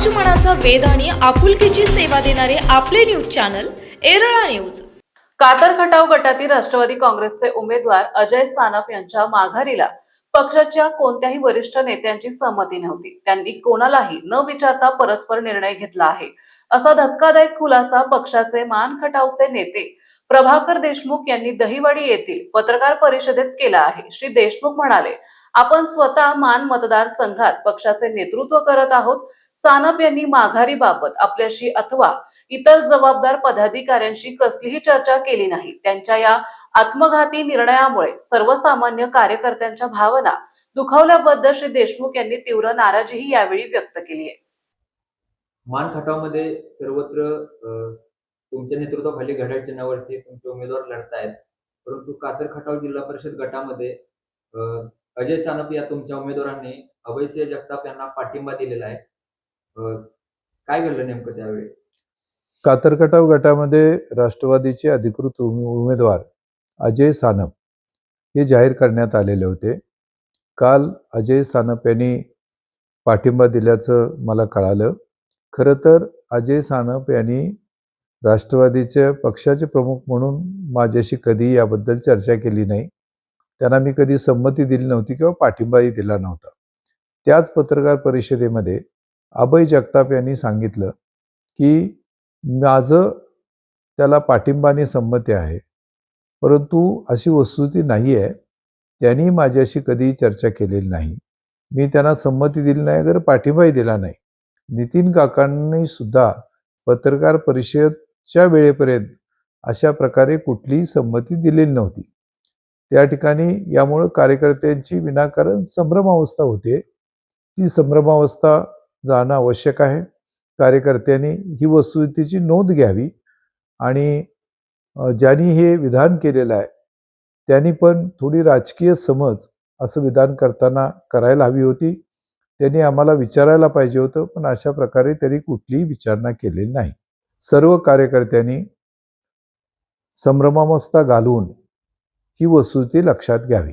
समाज मनाचा वेध आणि आपुलकीची सेवा देणारे आपले न्यूज चॅनल एरळा न्यूज. कातर खटाव गटातील राष्ट्रवादी काँग्रेसचे उमेदवार अजय सानप यांच्या माघारीला पक्षाच्या कोणत्याही वरिष्ठ नेत्यांची सहमती नव्हती. त्यांनी कोणालाही न विचारता परस्पर निर्णय घेतला आहे. असा धक्कादायक खुलासा पक्षाचे मान खटावचे नेते प्रभाकर देशमुख यांनी दहिवाडी येथील पत्रकार परिषदेत केला आहे. श्री देशमुख म्हणाले आपण स्वतः मान मतदार संघात पक्षाचे नेतृत्व करत आहोत. सानप यांनी माघारीबाबत आपल्याशी अथवा इतर जबाबदार पदाधिकाऱ्यांशी कसलीही चर्चा केली नाही. त्यांच्या या आत्मघाती निर्णयामुळे सर्वसामान्य कार्यकर्त्यांच्या भावना दुखावल्याबद्दल श्री देशमुख यांनी तीव्र नाराजीही यावेळी व्यक्त केली आहे. मान खटावमध्ये सर्वत्र अ, तुमच्या नेतृत्वाखाली घड्याळ चिन्हावरती तुमचे उमेदवार लढतायत. परंतु कातर खटाव जिल्हा परिषद गटामध्ये अजय सानप या तुमच्या उमेदवारांनी अभयसिंह जगताप यांना पाठिंबा दिलेला आहे. काय घडलं नेमकं त्यावेळी? कातरकटाव गटामध्ये राष्ट्रवादीचे अधिकृत उमेदवार अजय सानप हे जाहीर करण्यात आलेले होते. काल अजय सानप यांनी पाठिंबा दिल्याचं मला कळालं. खरं तर अजय सानप यांनी राष्ट्रवादीच्या पक्षाचे प्रमुख म्हणून माझ्याशी कधी याबद्दल चर्चा केली नाही. त्यांना मी कधी संमती दिली नव्हती किंवा पाठिंबाही दिला नव्हता. त्याच पत्रकार परिषदेमध्ये अभय जगताप यांनी सांगितलं की माझं त्याला पाठिंबाने संमती आहे. परंतु अशी वस्तुती नाही आहे. त्यांनी माझ्याशी कधी चर्चा केलेली नाही. मी त्यांना संमती दिली नाही अगर पाठिंबाही दिला नाही. नितीन काकांनी सुद्धा पत्रकार परिषदच्या वेळेपर्यंत अशा प्रकारे कुठलीही संमती दिलेली नव्हती. त्या ठिकाणी यामुळं कार्यकर्त्यांची विनाकारण संभ्रमावस्था होते. ती संभ्रमावस्था जाणं आवश्यक आहे. कार्यकर्त्यांनी ही वस्तुस्थितीची नोंद घ्यावी आणि ज्यांनी हे विधान केलेलं आहे त्यांनी पण थोडी राजकीय समज असं विधान करताना करायला हवी होती. त्यांनी आम्हाला विचारायला पाहिजे होतं पण अशा प्रकारे त्यांनी कुठलीही विचारणा केलेली नाही. सर्व कार्यकर्त्यांनी संभ्रमावस्था घालवून ही वस्तुस्थिती लक्षात घ्यावी.